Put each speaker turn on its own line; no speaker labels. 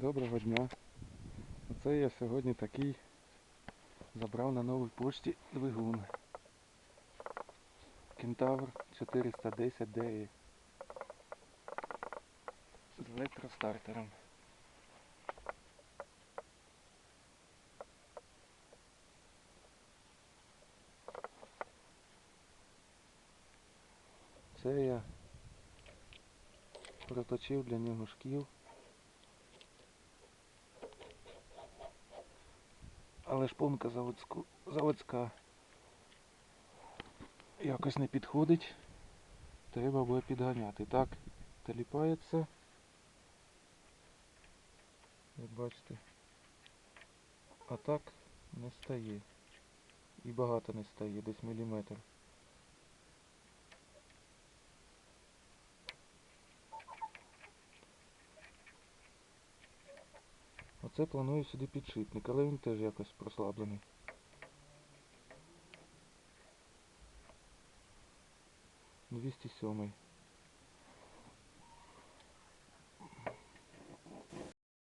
Доброго дня. Оце я сьогодні такий забрав на новій пошті двигун. Кентавр 410 DE з електростартером. Це я проточив для нього шкіл. Але шпонка заводську, заводська якось не підходить. Треба буде підганяти. Так, теліпається. Як бачите. А так не стає. І багато не стає, десь міліметр. Оце планую сюди підшипник, але він теж якось прослаблений. Двісті сьомий.